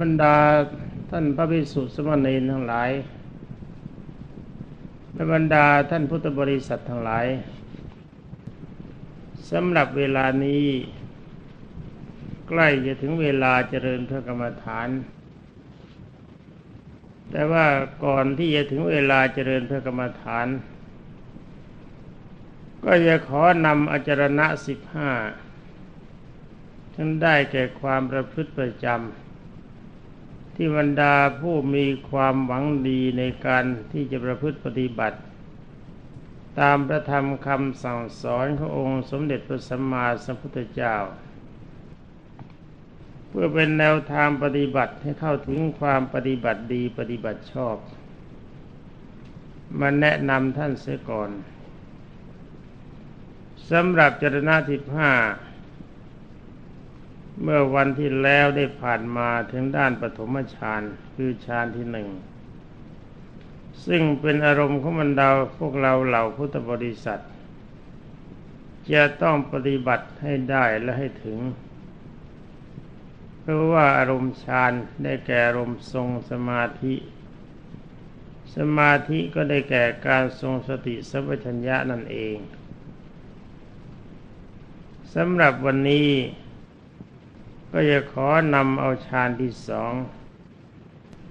บรรดาท่านพระภิกษุสมณีทั้งหลายและบรรดาท่านพุทธบริษัททั้งหลายสำหรับเวลานี้ ใกล้จะถึงเวลาเจริญพระกรรมฐาน แต่ว่าก่อนที่จะถึงเวลาเจริญพระกรรมฐาน ก็จะขอนำอจารณะสิบห้าทั้งได้แก่ความประพฤติประจำ ที่บรรดาผู้มีความหวังดีในการที่จะประพฤติปฏิบัติ ตามพระธรรมคำสั่งสอนขององค์สมเด็จพระสัมมาสัมพุทธเจ้า เพื่อเป็นแนวทางปฏิบัติให้เข้าถึงความปฏิบัติดีปฏิบัติชอบมาแนะนำท่านเสียก่อนสำหรับจรณะทิบห้า เมื่อวันที่แล้วได้ผ่านมาถึงด้านปฐมฌานคือฌานที่หนึ่ง ซึ่งเป็นอารมณ์ของบรรดาพวกเราเหล่าพุทธบริษัท จะต้องปฏิบัติให้ได้และให้ถึง เพราะว่าอารมณ์ฌานได้แก่อารมณ์ทรงสมาธิ สมาธิก็ได้แก่การทรงสติสัมปชัญญะนั่นเองสำหรับวันนี้ ก็จะขอนำเอาฌานที่สอง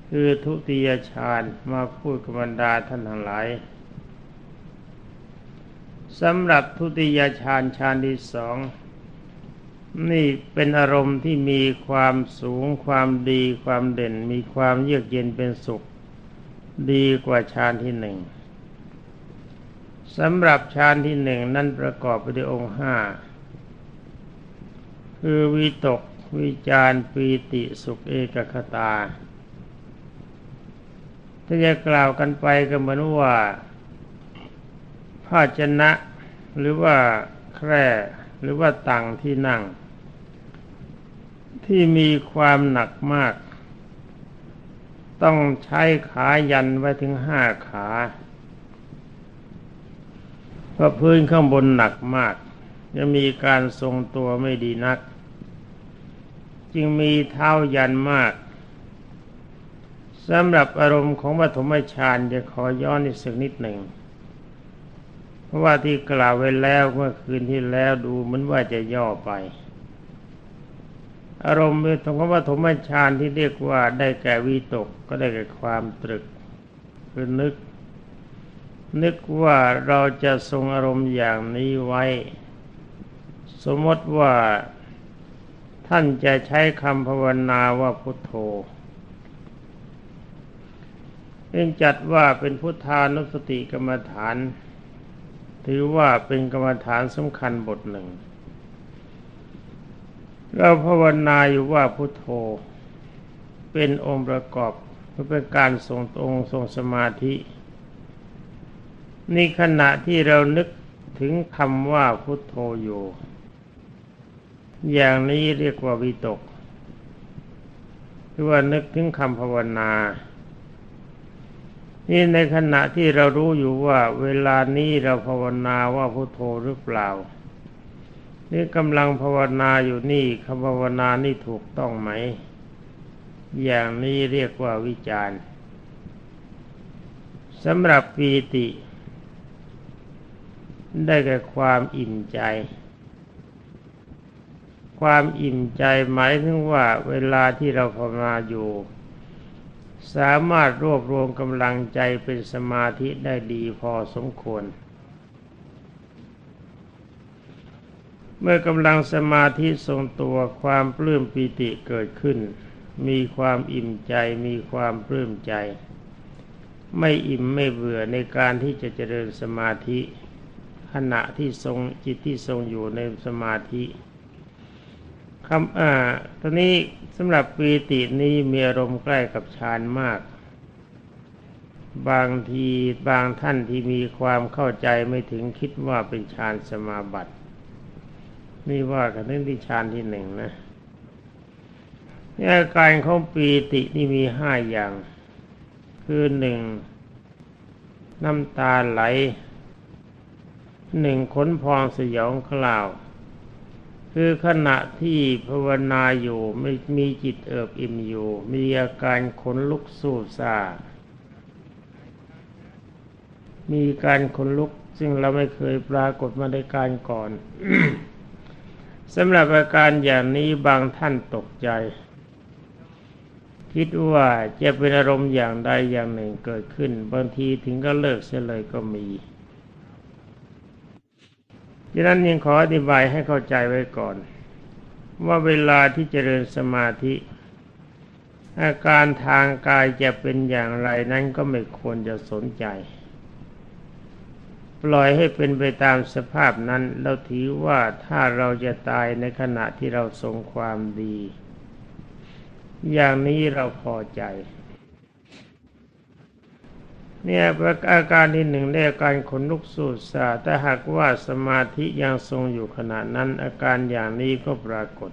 คือทุติยฌานมาพูดกับบรรดาท่านทั้งหลายสำหรับทุติยฌานฌานที่สองนี่เป็นอารมณ์ที่มีความสูงความดีความเด่น มีความเยือกเย็นเป็นสุข ดีกว่าฌานที่หนึ่งสำหรับฌานที่หนึ่งนั้นประกอบไปด้วยองค์ห้าคือวิตก วิจารปีติสุขเอกคตา ถ้าจะกล่าวกันไปก็เหมือนว่าภาชนะหรือว่าแคร่หรือว่าตังที่นั่ง ที่มีความหนักมาก ต้องใช้ขายันไว้ถึงห้าขาเพราะพื้นข้างบนหนักมาก จะมีการทรงตัวไม่ดีนัก จึงมีเท้ายันมากสำหรับอารมณ์ของปฐมฌานจะขอย้อนอีกสักนิดหนึ่ง เพราะว่าที่กล่าวไว้แล้วเมื่อคืนที่แล้วดูเหมือนว่าจะย่อไป อารมณ์ของปฐมฌานที่เรียกว่าได้แก่วิตกก็ได้แก่ความตรึกคือนึก นึกว่าเราจะทรงอารมณ์อย่างนี้ไว้ สมมติว่า ท่านจะใช้คำภาวนาว่าพุทโธเองจัดว่าเป็นพุทธานุสติกรรมฐาน ถือว่าเป็นกรรมฐานสำคัญบทหนึ่ง เราภาวนาอยู่ว่าพุทโธ เป็นองค์ประกอบเพื่อเป็นการทรงองค์ทรงสมาธินี่ขณะที่เรานึกถึงคำว่าพุทโธอยู่ อย่างนี้เรียกว่าวิตกคือว่านึกถึงคำภาวนา นี่ในขณะที่เรารู้อยู่ว่าเวลานี้เราภาวนาว่าพุโทโธหรือเปล่า นี่กำลังภาวนาอยู่นี่คำภาวนานี่ถูกต้องไหม อย่างนี้เรียกว่าวิจารณ์สำหรับปีติ ได้แก่ความอิ่มใจ ความอิ่มใจหมายถึงว่าเวลาที่เราภาวนาอยู่ สามารถรวบรวมกำลังใจเป็นสมาธิได้ดีพอสมควร เมื่อกำลังสมาธิทรงตัวความปลื้มปีติเกิดขึ้น มีความอิ่มใจมีความปลื้มใจ ไม่อิ่มไม่เบื่อในการที่จะเจริญสมาธิ ขณะที่ทรงจิตที่ทรงอยู่ในสมาธิ คำอ่าตอนนี้สำหรับปีตินี้มีอารมณ์ใกล้กับฌานมาก บางทีบางท่านที่มีความเข้าใจไม่ถึงคิดว่าเป็นฌานสมาบัตินี่ว่ากันเรื่องที่ฌานที่หนึ่งนะอาการของปีตินี่มีห้าอย่าง คือหนึ่งน้ำตาไหลหนึ่งขนพองสยองกล่าว คือขณะที่ภาวนาอยู่ไม่มีจิตเอิบอิ่มอยู่ มีอาการขนลุกสู้ซามีการขนลุกซึ่งเราไม่เคยปรากฏมาในการก่อนสำหรับอาการอย่างนี้บางท่านตกใจ คิดว่าจะเป็นอารมณ์อย่างใดอย่างหนึ่งเกิดขึ้น บางทีถึงก็เลิกเสียเลยก็มี ดังนั้นยังขออธิบายให้เข้าใจไว้ก่อน ว่าเวลาที่เจริญสมาธิ อาการทางกายจะเป็นอย่างไรนั้นก็ไม่ควรจะสนใจ ปล่อยให้เป็นไปตามสภาพนั้นเราถือว่าถ้าเราจะตายในขณะที่เราทรงความดี อย่างนี้เราพอใจ เนี่ยอาการที่หนึ่งเรียกการขนลุกสูดสาแต่หากว่าสมาธิยังทรงอยู่ขณะนั้น อาการอย่างนี้ก็ปรากฏ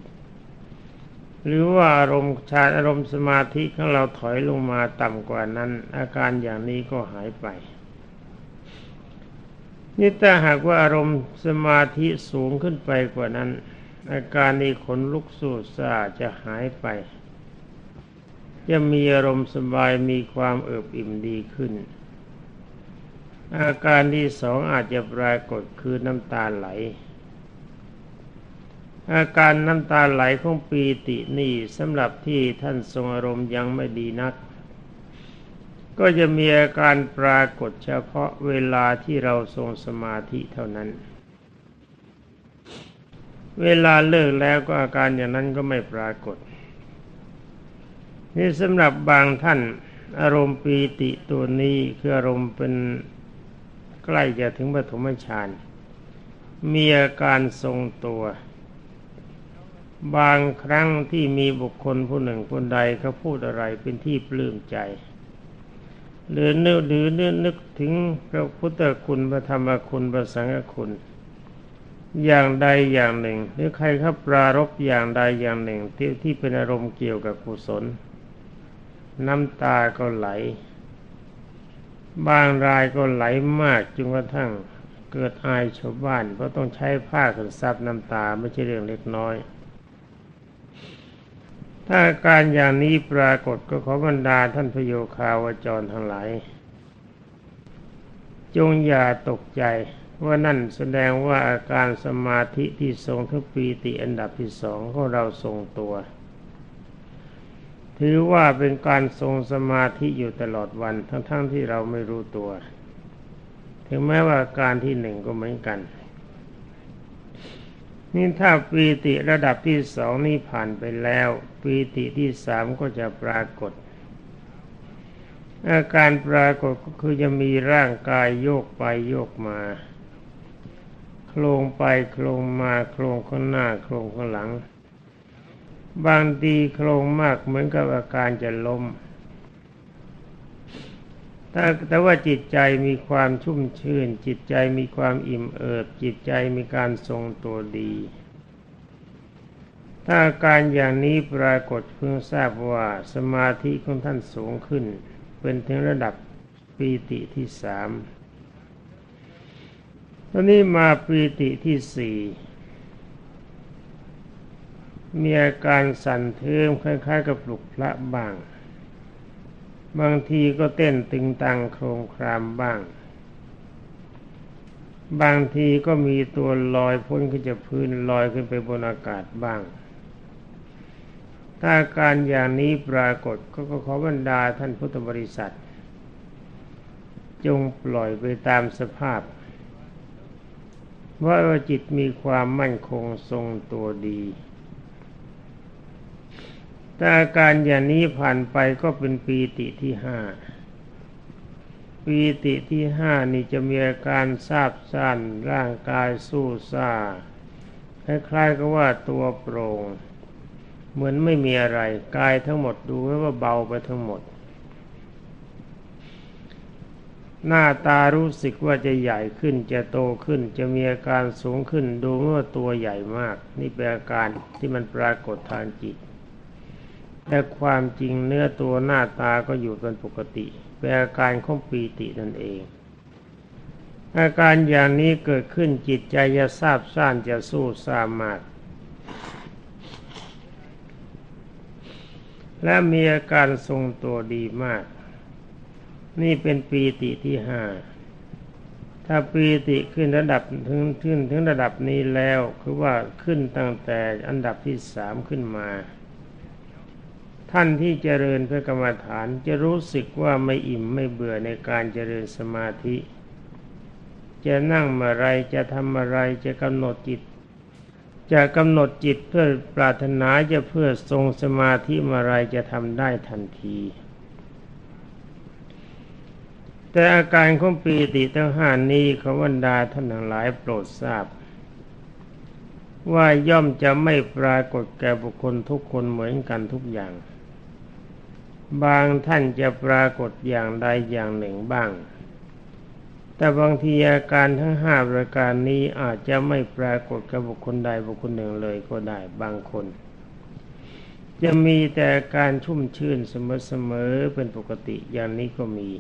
หรือว่าอารมณ์ฌาอารมณ์สมาธิของเราถอยลงมาต่ำกว่านั้น อาการอย่างนี้ก็หายไปนี่ถ้าหากว่าอารมณ์สมาธิสูงขึ้นไปกว่านั้น อาการนี้ขนลุกสูดสาจะหายไป จะมีอารมณ์สบายมีความเอิบอิ่มดีขึ้น อาการที่สองอาจจะปรากฏคือน้ำตาไหล อาการน้ำตาไหลของปีตินี่สำหรับที่ท่านทรงอารมณ์ยังไม่ดีนัก ก็จะมีอาการปรากฏเฉพาะเวลาที่เราทรงสมาธิเท่านั้น เวลาเลิกแล้วก็อาการอย่างนั้นก็ไม่ปรากฏ นี่สำหรับบางท่านอารมณ์ปีติตัวนี้คืออารมณ์เป็นใกล้จะถึงปฐมฌานมีอาการทรงตัว บางครั้งที่มีบุคคลผู้หนึ่งคนใดเขาพูดอะไรเป็นที่ปลื้มใจ หรือนึกหรือนึกนึกถึงพระพุทธคุณพระธรรมคุณพระสังฆคุณอย่างใดอย่างหนึ่ง หรือใครเขาปรารบอย่างใดอย่างหนึ่งที่ที่เป็นอารมณ์เกี่ยวกับกุศล น้ำตาก็ไหล บางรายก็ไหลมากจนกระทั่งเกิดอายชาวบ้าน เพราะต้องใช้ผ้าขนซับน้ำตาไม่ใช่เรื่องเล็กน้อย ถ้าการอย่างนี้ปรากฏก็ขอบรรดาท่านพโยคาวจรทั้งหลาย จงอย่าตกใจว่านั่นแสดงว่าอาการสมาธิที่ทรงทุกปีติอันดับที่สองของเราทรงตัว ถือว่าเป็นการทรงสมาธิอยู่ตลอดวันทั้งๆทที่เราไม่รู้ตัว ถึงแม้ว่าการที่หนึ่งก็เหมือนกันนี่ถ้าปีติระดับที่สองนี่ผ่านไปแล้ว ปีติที่สามก็จะปรากฏ อาการปรากฏก็คือจะมีร่างกายโยกไปโยกมา โคลงไปโคลงมาโคลงข้างหน้าโคลงข้างหลัง บางทีโครงมากเหมือนกับอาการจะล้มแต่แต่ว่าจิตใจมีความชุ่มชื่น จิตใจมีความอิ่มเอิบ จิตใจมีการทรงตัวดี ถ้าอาการอย่างนี้ปรากฏเพิ่งทราบว่าสมาธิของท่านสูงขึ้น เป็นถึงระดับปีติที่สามตอนนี้มาปีติที่สี่ มีอาการสั่นเทิมคล้ายๆ กับปลุกพระบ้าง บางทีก็เต้นตึงตังโครงครามบ้าง บางทีก็มีตัวลอยพ้นขึ้นจากพื้นลอยขึ้นไปบนอากาศบ้าง ถ้าการอย่างนี้ปรากฏก็ขอบรรดาท่านพุทธบริษัท จงปล่อยไปตามสภาพว่าจิตมีความมั่นคงทรงตัวดี ถ้าอาการอย่างนี้ผ่านไปก็เป็นปีติที่ห้าปีติที่ห้านี่จะมีอาการซาบซ่านร่างกายสู้ซาคล้ายๆกับว่าตัวโปร่งเหมือนไม่มีอะไร กายทั้งหมดดูว่าเบาไปทั้งหมด หน้าตารู้สึกว่าจะใหญ่ขึ้นจะโตขึ้น จะมีอาการสูงขึ้นดูว่าตัวใหญ่มาก นี่เป็นอาการที่มันปรากฏทางจิต แต่ความจริงเนื้อตัวหน้าตาก็อยู่เป็นปกติเป็นอาการของปีตินั่นเอง อาการอย่างนี้เกิดขึ้นจิตใจจะทราบซ่านจะสู้สามารถและมีอาการทรงตัวดีมาก นี่เป็นปีติที่ห้า ถ้าปีติขึ้นระดับถึงขึ้นถึงระดับนี้แล้ว คือว่าขึ้นตั้งแต่อันดับที่สามขึ้นมา ท่านที่เจริญเพระกรรมฐานจะรู้สึกว่าไม่อิ่มไม่เบื่อในการเจริญสมาธิ จะนั่งเมื่อไรจะทำอะไรจะกำหนดจิต จะกำหนดจิตเพื่อปรารถนาจะเพื่อทรงสมาธิเมื่อไรจะทำได้ทันที แต่อาการของปีติทั้งห้านี้ขบรรดาท่านทั้งหลายโปรดทราบว่าย่อมจะไม่ปรากฏแก่บุคคลทุกคนเหมือนกันทุกอย่าง บางท่านจะปรากฏอย่างใดอย่างหนึ่งบ้าง แต่บางทีอาการทั้งห้าประการนี้อาจจะไม่ปรากฏกับบุคคลใดบุคคลหนึ่งเลยก็ได้บางคน จะมีแต่การชุ่มชื่นเสมอๆเป็นปกติอย่างนี้ก็มี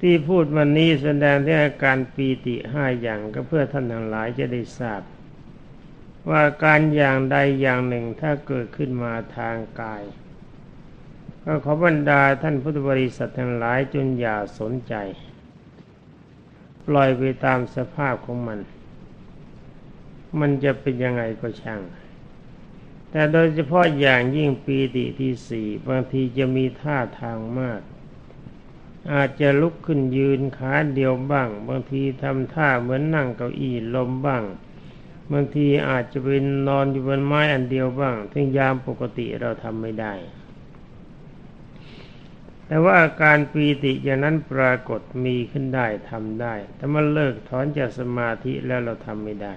ที่พูดวันนี้แสดงที่อาการปีติห้าอย่างก็เพื่อท่านทั้งหลายจะได้ทราบ ว่าการอย่างใดอย่างหนึ่งถ้าเกิดขึ้นมาทางกาย ก็ขอบรรดาท่านพุทธบริษัททั้งหลายจนอย่าสนใจ ปล่อยไปตามสภาพของมัน มันจะเป็นยังไงก็ช่าง แต่โดยเฉพาะอย่างยิ่งปีติที่สี่บางทีจะมีท่าทางมาก อาจจะลุกขึ้นยืนขาเดียวบ้าง บางทีทำท่าเหมือนนั่งเก้าอี้ลมบ้าง บางทีอาจจะเป็นนอนอยู่บนไม้อันเดียวบ้างถึงยามปกติเราทำไม่ได้ แต่ว่าอาการปีติอย่างนั้นปรากฏมีขึ้นได้ทำได้ แต่มันเลิกถอนจากสมาธิแล้วเราทำไม่ได้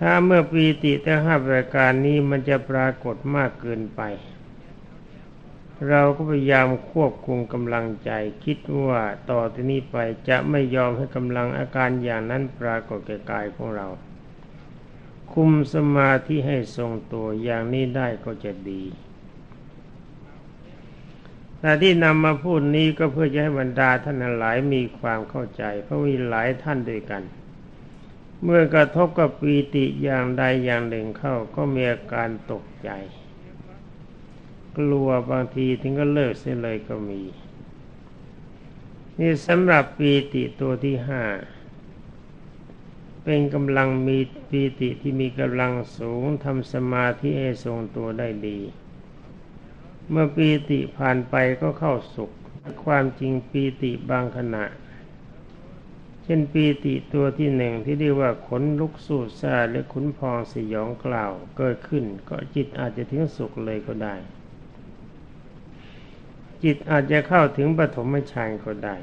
ถ้าเมื่อปีติแต่ห้าประการนี้มันจะปรากฏมากเกินไป เราก็พยายามควบคุมกำลังใจคิดว่าต่อที่นี้ไปจะไม่ยอมให้กำลังอาการอย่างนั้นปรากฏแก่กายของเรา คุมสมาธิให้ทรงตัวอย่างนี้ได้ก็จะดีแต่ที่นำมาพูดนี้ก็เพื่อจะให้บรรดาท่านหลายมีความเข้าใจ เพราะมีหลายท่านด้วยกัน เมื่อกระทบกับปีติอย่างใดอย่างหนึ่งเข้าก็มีอาการตกใจ กลัวบางทีถึงก็เลิกเสียเลยก็มี นี่สำหรับปีติตัวที่ห้าเป็นกำลังมีปีติที่มีกำลังสูงทำสมาธิให้ทรงตัวได้ดี เมื่อปีติผ่านไปก็เข้าสุข ความจริงปีติบางขณะ เช่นปีติตัวที่หนึ่งที่เรียกว่าขนลุกสูดซาหรือขุนพองสยองกล่าวเกิดขึ้นก็จิตอาจจะถึงสุขเลยก็ได้ จิตอาจจะเข้าถึงปฐมฌานก็ได้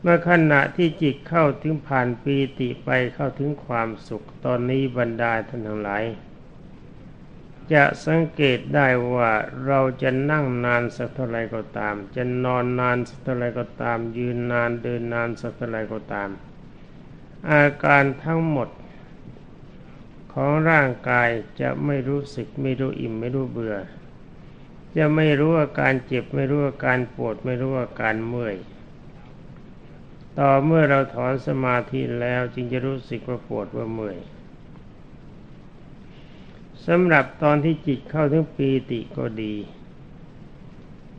เมื่อขณะที่จิตเข้าถึงผ่านปีติไปเข้าถึงความสุขตอนนี้บรรดาท่านทั้งหลายจะสังเกตได้ว่าเราจะนั่งนานสักเท่าไรก็ตาม จะนอนนานสักเท่าไรก็ตาม ยืนนานเดินนานสักเท่าไรก็ตาม อาการทั้งหมด ของร่างกายจะไม่รู้สึกไม่รู้อิ่มไม่รู้เบื่อ จะไม่รู้อาการเจ็บ ไม่รู้อาการปวด ไม่รู้อาการเมื่อย ต่อเมื่อเราถอนสมาธิแล้วจึงจะรู้สึกว่าปวดว่าเมื่อยสำหรับตอนที่จิตเข้าถึงปีติก็ดี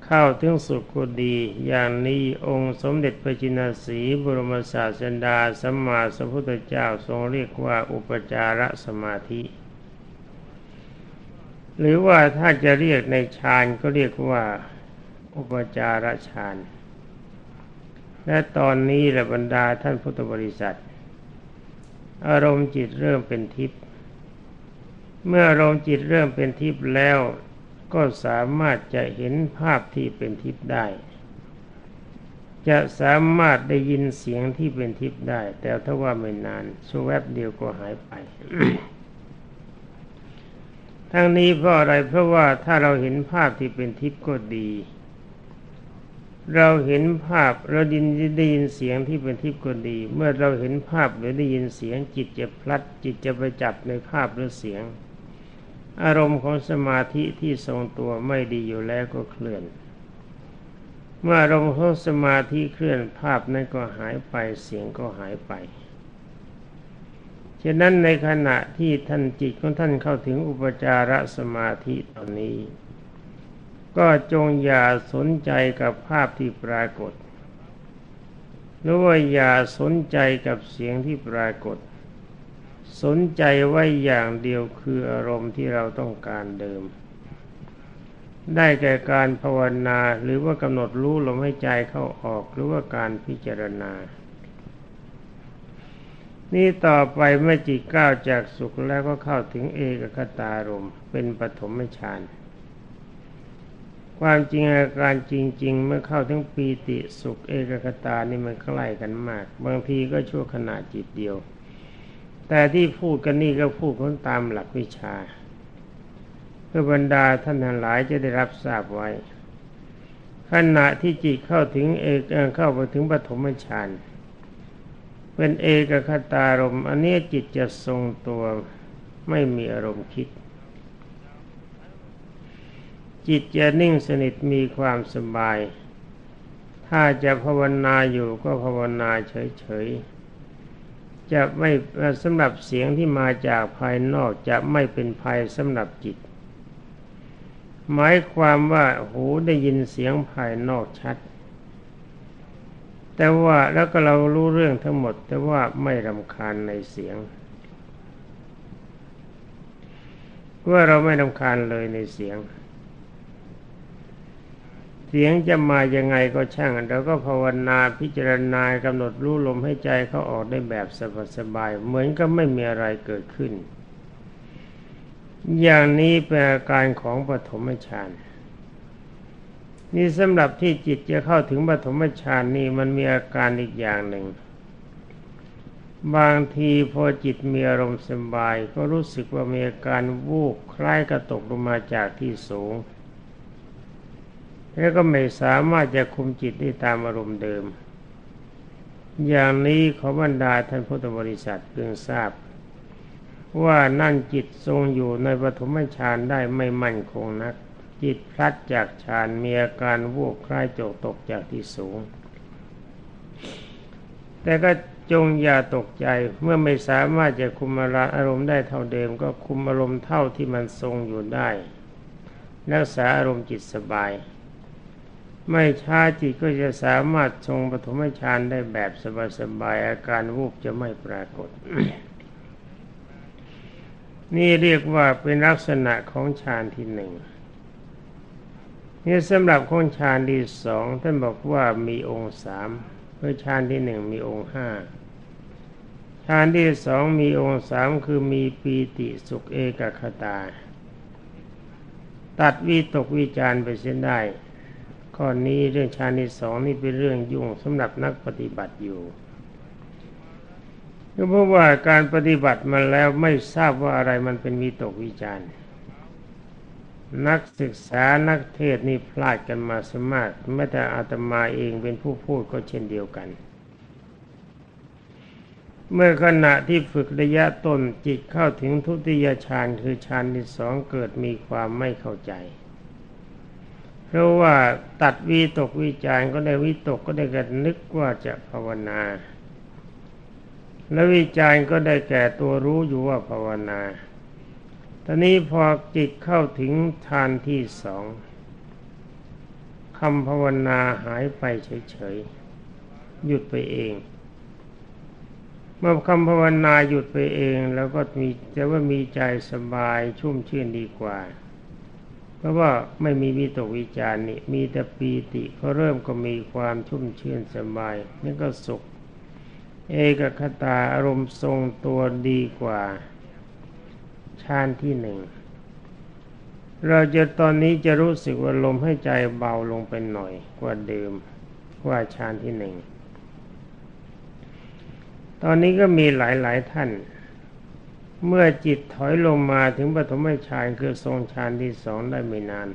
เข้าถึงสุขก็ดี อย่างนี้องค์สมเด็จพระจินสีบรมศาสดาสัมมาสัมพุทธเจ้าทรงเรียกว่าอุปจารสมาธิ หรือว่าถ้าจะเรียกในฌานก็เรียกว่าอุปจารฌานและตอนนี้ระบรรดาท่านพุทธบริษัท อารมณ์จิตเริ่มเป็นทิพย์เมื่ออารมณ์จิตเริ่มเป็นทิพย์แล้ว ก็สามารถจะเห็นภาพที่เป็นทิพย์ได้ จะสามารถได้ยินเสียงที่เป็นทิพย์ได้ แต่ถ้าว่าไม่นานสวแวบเดียวก็หายไป ทั้งนี้เพราะอะไรเพราะว่าถ้าเราเห็นภาพที่เป็นทิพย์ก็ดี เราเห็นภาพเราดินได้ยินเสียงที่เป็นทิพย์ก็ดี เมื่อเราเห็นภาพหรือได้ยินเสียงจิตจะพลัด จิตจะไปจับในภาพหรือเสียง อารมณ์ของสมาธิที่ทรงตัวไม่ดีอยู่แล้วก็เคลื่อน เมื่ออารมณ์ของสมาธิเคลื่อนภาพนั้นก็หายไปเสียงก็หายไป ฉะนั้นในขณะที่ท่านจิตของท่านเข้าถึงอุปจารสมาธิตอนนี้ ก็จงอย่าสนใจกับภาพที่ปรากฏหรือว่าอย่าสนใจกับเสียงที่ปรากฏ สนใจไว้อย่างเดียวคืออารมณ์ที่เราต้องการเดิม ได้แก่การภาวนาหรือว่ากำหนดรู้ลมให้ใจเข้าออกหรือว่าการพิจารณา นี่ต่อไปเมื่อจิตก้าวจากสุขแล้วก็เข้าถึงเอกคตารมเป็นปฐมฌานความจริงอาการจริง ๆ เมื่อเข้าถึงปีติสุขเอกคตานี่มันใกล้กันมาก บางทีก็ชั่วขณะจิตเดียว แต่ที่พูดกันนี่ก็พูดคนตามหลักวิชา เพื่อบรรดาท่านทั้งหลายจะได้รับทราบไว้ ขณะที่จิตเข้าถึงเอกเข้าไปถึงปฐมฌานเเป็นเอกคตารมอันนี้จิตจะทรงตัวไม่มีอารมณ์คิด จิตจะนิ่งสนิทมีความสบาย ถ้าจะภาวนาอยู่ก็ภาวนาเฉยๆ จะไม่สำหรับเสียงที่มาจากภายนอกจะไม่เป็นภัยสำหรับจิต หมายความว่าหูได้ยินเสียงภายนอกชัด แต่ว่าแล้วก็เรารู้เรื่องทั้งหมด แต่ว่าไม่รำคาญในเสียงว่าเราไม่รำคาญเลยในเสียง เสียงจะมายังไงก็ช่างเราก็ภาวนาพิจารณากำหนดรู้ลมให้ใจเขาออกได้แบบสบายๆเหมือนก็ไม่มีอะไรเกิดขึ้น อย่างนี้เป็นอาการของปฐมฌาน นี่สำหรับที่จิตจะเข้าถึงปฐมฌานนี่มันมีอาการอีกอย่างหนึ่ง บางทีพอจิตมีอารมณ์สบาย ก็รู้สึกว่ามีอาการวูบคล้ายกระตกลงมาจากที่สูง แล้วก็ไม่สามารถจะคุมจิตได้ตามอารมณ์เดิม อย่างนี้ขอบรรดาท่านพุทธบริษัทเพิ่งทราบ ว่านั่นจิตทรงอยู่ในปฐมฌานได้ไม่มั่นคงนัก จิตพลัดจากฌานมีอาการวูบคล้ายโจกตกจากที่สูง แต่ก็จงอย่าตกใจเมื่อไม่สามารถจะคุมอารมณ์ได้เท่าเดิม ก็คุมอารมณ์เท่าที่มันทรงอยู่ได้รักษาอารมณ์จิตสบาย ไม่ช้าจิตก็จะสามารถทรงปฐมฌานได้แบบสบายๆอาการวูบจะไม่ปรากฏ นี่เรียกว่าเป็นลักษณะของฌานที่หนึ่ง นี่สำหรับของฌานที่สองท่านบอกว่ามีองค์สามเพื่อฌานที่หนึ่งมีองค์ห้าฌานที่สองมีองค์สามคือมีปีติสุขเอกคตา ตัดวิตกวิจารไปเส้นได้ ข้อนี้เรื่องฌานที่สองนี่เป็นเรื่องยุ่งสำหรับนักปฏิบัติอยู่ก็เพราะว่าการปฏิบัติมาแล้วไม่ทราบว่าอะไรมันเป็นวิตกวิจารณ์ นักศึกษานักเทศนี่พลาดกันมาสมากแม้แต่อาตมาเองเป็นผู้พูดก็เช่นเดียวกัน เมื่อขณะที่ฝึกระยะต้นจิตเข้าถึงทุติยฌานคือฌานที่สองเกิดมีความไม่เข้าใจ เพราะว่าตัดวีตกวิจารก็ได้วิตกก็ได้กันนึกว่าจะภาวนา และวิจารก็ได้แก่ตัวรู้อยู่ว่าภาวนา ตอนนี้พอจิตเข้าถึงฌานที่สองคำภาวนาหายไปเฉยๆ หยุดไปเอง เมื่อคำภาวนาหยุดไปเอง แล้วก็มีจะว่ามีใจสบายชุ่มชื่นดีกว่า เพราะว่าไม่มีวิตกวิจารนี่มีแต่ปีติพอเริ่มก็มีความชุ่มชื่นสบายนั่นก็สุข เอกคตาอารมณ์ทรงตัวดีกว่า ฌานที่หนึ่งเราจะตอนนี้จะรู้สึกว่าลมให้ใจเบาลงไปหน่อยกว่าเดิมว่าฌานที่หนึ่งตอนนี้ก็มีหลายๆท่าน เมื่อจิตถอยลงมาถึงปฐมฌานคือทรงฌานที่สองได้ไม่นาน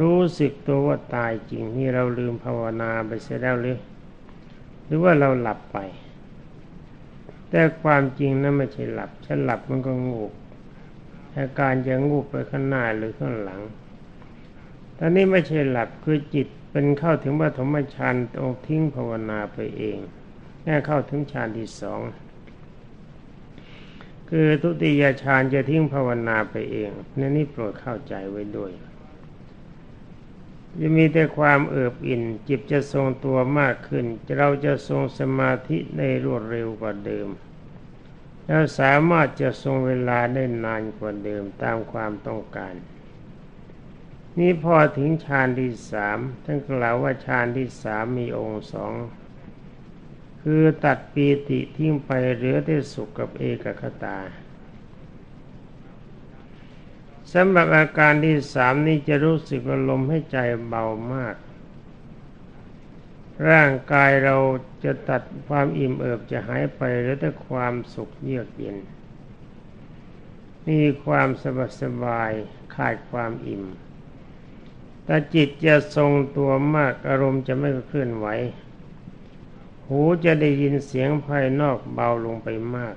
รู้สึกตัวว่าตายจริงนี่เราลืมภาวนาไปเสียแล้วหรือหรือว่าเราหลับไป แต่ความจริงนั้นไม่ใช่หลับฉันหลับมันก็งูอาการจะงูไปข้างหน้าหรือข้างหลังตอนนี้ไม่ใช่หลับคือจิตเป็นเข้าถึงปฐมฌานตรงทิ้งภาวนาไปเองแค่เข้าถึงฌานที่สองคือทุติยฌานจะทิ้งภาวนาไปเองนั่นี่โปรดเข้าใจไว้ด้วย จะมีแต่ความเอิบอิ่น จิตจะทรงตัวมากขึ้น เราจะทรงสมาธิในรวดเร็วกว่าเดิม แล้วสามารถจะทรงเวลาได้นานกว่าเดิมตามความต้องการ นี่พอถึงฌานที่สามท่านกล่าวว่าฌานที่สามมีองค์สองคือตัดปีติทิ้งไปเหลือแต่สุขกับเอกคตา สำหรับอาการที่สามนี้จะรู้สึกว่าลมให้ใจเบามาก ร่างกายเราจะตัดความอิ่มเอิบจะหายไปแล้วแต่ความสุขเยือกเย็น มีความสบายสบายขาดความอิ่มแต่จิตจะทรงตัวมากอารมณ์จะไม่เคลื่อนไหว หูจะได้ยินเสียงภายนอกเบาลงไปมาก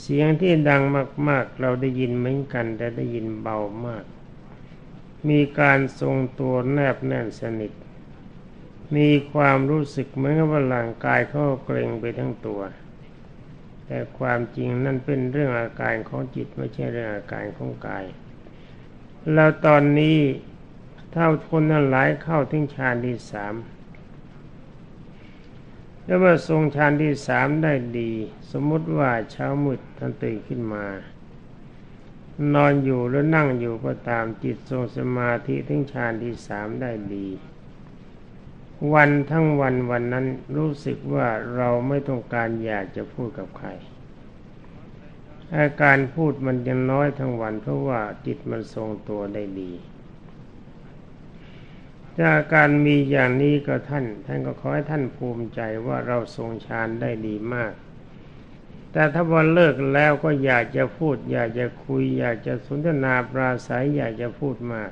เสียงที่ดังมาก ๆ เราได้ยินเหมือนกัน แต่ได้ยินเบามาก มีการทรงตัวแนบแน่นสนิท มีความรู้สึกเหมือนกับว่าร่างกายเขาเกร็งไปทั้งตัว แต่ความจริงนั่นเป็นเรื่องอาการของจิตไม่ใช่เรื่องอาการของกาย แล้วตอนนี้ถ้าคนนั้นหลายเข้าถึงฌานที่สาม แล้วเมื่อทรงฌานที่สามได้ดี สมมุติว่าเช้ามืดท่านตื่นขึ้นมา นอนอยู่หรือนั่งอยู่ก็ตามจิตทรงสมาธิถึงฌานที่สามได้ดี วันทั้งวันวันนั้นรู้สึกว่าเราไม่ต้องการอยากจะพูดกับใครอาการพูดมันยังน้อยทั้งวันเพราะว่าจิตมันทรงตัวได้ดี ถ้ากการมีอย่างนี้ก็ท่าน ท่านก็ขอให้ท่านภูมิใจว่าเราทรงฌานได้ดีมาก แต่ถ้าวันเลิกแล้วก็อยากจะพูด อยากจะคุย อยากจะสนทนาปราศัยอยากจะพูดมาก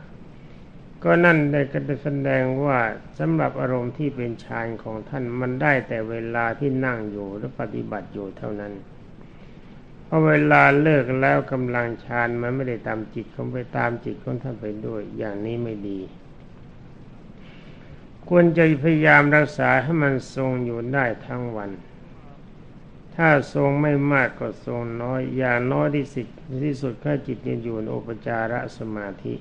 ก็นั่นได้ก็แสดงว่าสำหรับอารมณ์ที่เป็นฌานของท่านมันได้แต่เวลาที่นั่งอยู่และปฏิบัติอยู่เท่านั้นพอเวลาเลิกแล้วกำลังฌานมันไม่ได้ตามจิตของไปตามจิตของท่านไปด้วย อย่างนี้ไม่ดี ควรจะพยายามรักษาให้มันทรงอยู่ได้ทั้งวัน ถ้าทรงไม่มากก็ทรงน้อยอย่างน้อยที่สุดที่สุดข้าจิตยังอยู่ในอุปจารสมาธิ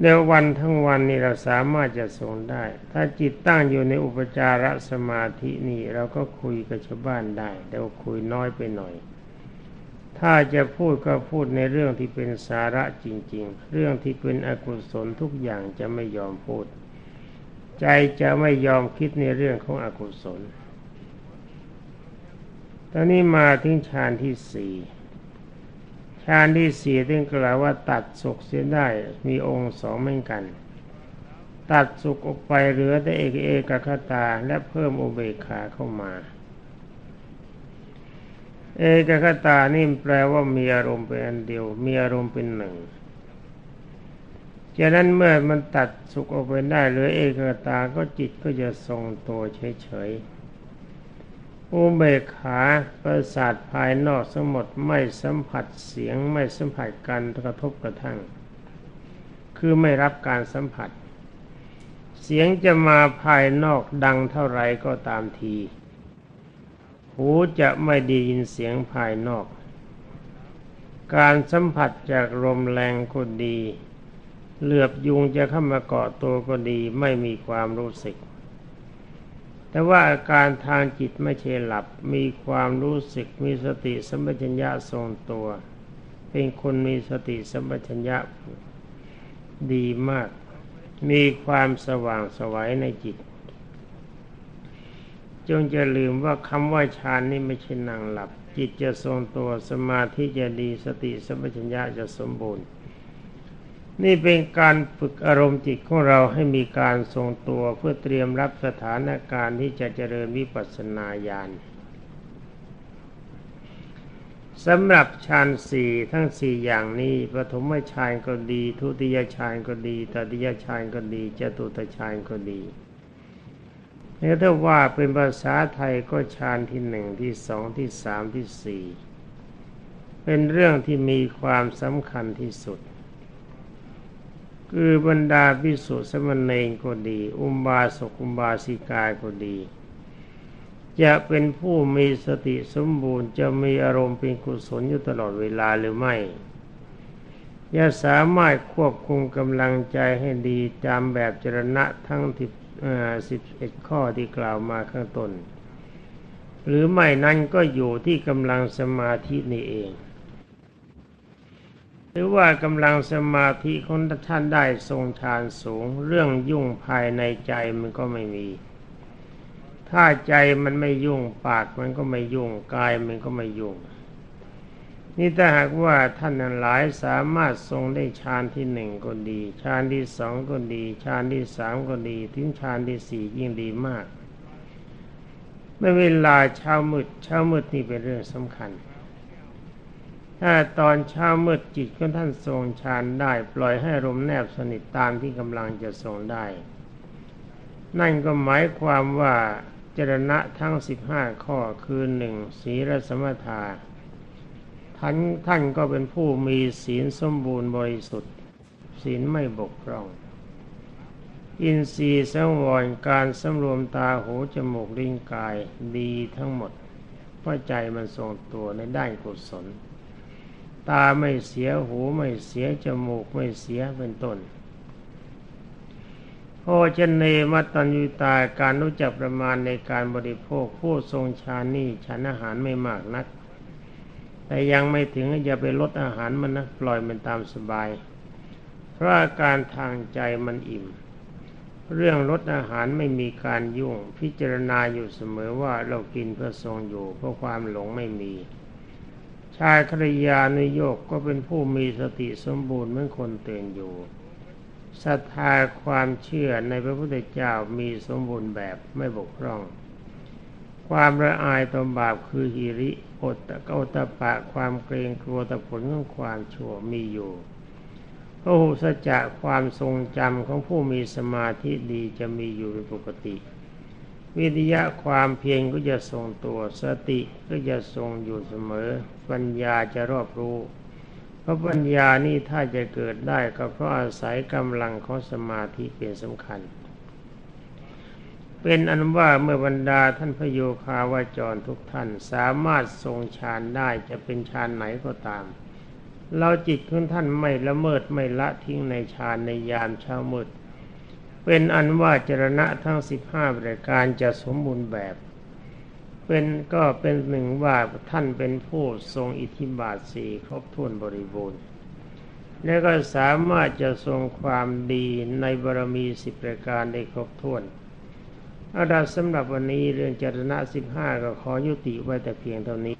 ในวันทั้งวันนี้เราสามารถจะทรงได้ ถ้าจิตตั้งอยู่ในอุปจารสมาธินี่เราก็คุยกับชาวบ้านได้แต่ว่าคุยน้อยไปหน่อย ถ้าจะพูดก็พูดในเรื่องที่เป็นสาระจริง ๆ เรื่องที่เป็นอกุศลทุกอย่างจะไม่ยอมพูด ใจจะไม่ยอมคิดในเรื่องของอกุศล ตอนนี้มาถึงฌานที่สี่ฌานที่สี่ที่กล่าวว่าตัดสุขเสียได้มีองค์สองเหมือนกัน ตัดสุขออกไปเหลือแต่เอกเอกคตาและเพิ่มอุเบกขาเข้ามา เอกคตานี่แปลว่ามีอารมณ์เป็นอันเดียว มีอารมณ์เป็นหนึ่ง ฉะนั้นเมื่อมันตัดสุขออกไปได้หรือเอกตาก็จิตก็จะทรงตัวเฉยๆอุเบกขาประสาทภายนอกสมดไม่สัมผัสเสียงไม่สัมผัสการกระทบกระทั่ง คือไม่รับการสัมผัส เสียงจะมาภายนอกดังเท่าไรก็ตามที หูจะไม่ได้ยินเสียงภายนอก การสัมผัสจากลมแรงก็ดี เหลือบยุงจะเข้ามาเกาะตัวก็ดีไม่มีความรู้สึก แต่ว่าอาการทางจิตไม่ใช่หลับ มีความรู้สึกมีสติสัมปชัญญะทรงตัว เป็นคนมีสติสัมปชัญญะดีมาก มีความสว่างสวัยในจิต จงจะลืมว่าคำว่าฌานนี่ไม่ใช่นั่งหลับ จิตจะทรงตัวสมาธิจะดีสติสัมปชัญญะจะสมบูรณ์ นี่เป็นการฝึกอารมณ์จิตของเราให้มีการทรงตัวเพื่อเตรียมรับสถานการณ์ที่จะเจริญวิปัสสนาญาณสำหรับฌานสี่ทั้งสี่อย่างนี้ปฐมฌานก็ดี ทุติยฌานก็ดีตติยฌานก็ดีจตุตฌานก็ดีนี่ถ้าว่าเป็นภาษาไทยก็ฌานที่หนึ่งที่สองที่สามที่สี่เป็นเรื่องที่มีความสำคัญที่สุด คือบรรดาพิสุสมณเณรก็ดี อุบาสกอุบาสิกาก็ดี จะเป็นผู้มีสติสมบูรณ์จะมีอารมณ์เป็นกุศลอยู่ตลอดเวลาหรือไม่จะสามารถควบคุมกำลังใจให้ดีตามแบบจรณะทั้งสิบเอ็ดข้อที่กล่าวมาข้างต้น หรือไม่นั้นก็อยู่ที่กำลังสมาธินี่เอง หรือว่ากำลังสมาธิของท่านได้ทรงฌานสูง เรื่องยุ่งภายในใจมันก็ไม่มี ถ้าใจมันไม่ยุ่งปากมันก็ไม่ยุ่งกายมันก็ไม่ยุ่ง นี่ถ้าหากว่าท่านหลายสามารถทรงได้ฌานที่หนึ่งก็ดีฌานที่สองก็ดีฌานที่สามก็ดีถึงฌานที่สี่ยิ่งดีมากในเวลาเช้ามืดเช้ามืดนี่เป็นเรื่องสำคัญ ถ้าตอนเช้ามืดจิตของท่านทรงฌานได้ ปล่อยให้ลมแนบสนิทตามที่กำลังจะทรงได้ นั่นก็หมายความว่าจรณะทั้งสิบห้าข้อคือหนึ่งศีลสมถาท่านท่านก็เป็นผู้มีศีลสมบูรณ์บริสุทธิ์ ศีลไม่บกพร่อง อินทรีย์สังวรการสำรวมตาหูจมูกลิ้นกายดีทั้งหมดเพราะใจมันทรงตัวในด้านกุศล ตาไม่เสียหูไม่เสียจมูกไม่เสียเป็นต้นโภชเนมัตตัญญุตาการรู้จักประมาณในการบริโภคผู้ทรงฌานนี่ฉันอาหารไม่มากนัก แต่ยังไม่ถึงอย่าไปลดอาหารมันนะปล่อยมันตามสบาย เพราะอาการทางใจมันอิ่ม เรื่องลดอาหารไม่มีการยุ่งพิจารณาอยู่เสมอว่าเรากินเพื่อทรงอยู่เพราะความหลงไม่มี ชายครยานุโยกก็เป็นผู้มีสติสมบูรณ์เหมือนคนเตือนอยู่ศรัทธาความเชื่อในพระพุทธเจ้ามีสมบูรณ์แบบไม่บกพร่อง ความละอายต่อบาปคือหิริอดตะกตะปะความเกรงกลัวต่อผลของความชั่วมีอยู่พระหุสจะความทรงจำของผู้มีสมาธิดีจะมีอยู่เป็นปกติ วิทยะความเพียรก็จะทรงตัวสติก็จะทรงอยู่เสมอ ปัญญาจะรอบรู้ เพราะปัญญานี่ถ้าจะเกิดได้ก็เพราะอาศัยกำลังของสมาธิเป็นสำคัญ เป็นอันว่าเมื่อบรรดาท่านพโยคาวาจรทุกท่านสามารถทรงฌานได้จะเป็นฌานไหนก็ตามเราจิตของท่านไม่ละเมิดไม่ละทิ้งในฌานในยามเช้ามืด เป็นอันว่าจรณะทั้งสิบห้าประการจะสมบูรณ์แบบ เป็นก็เป็นหนึ่งว่าท่านเป็นผู้ทรงอิทธิบาทสี่ครบถ้วนบริบูรณ์ และก็สามารถจะทรงความดีในบารมีสิบประการได้ครบถ้วนอาละสำหรับวันนี้เรื่องจรณะสิบห้าก็ขอยุติไว้แต่เพียงเท่านี้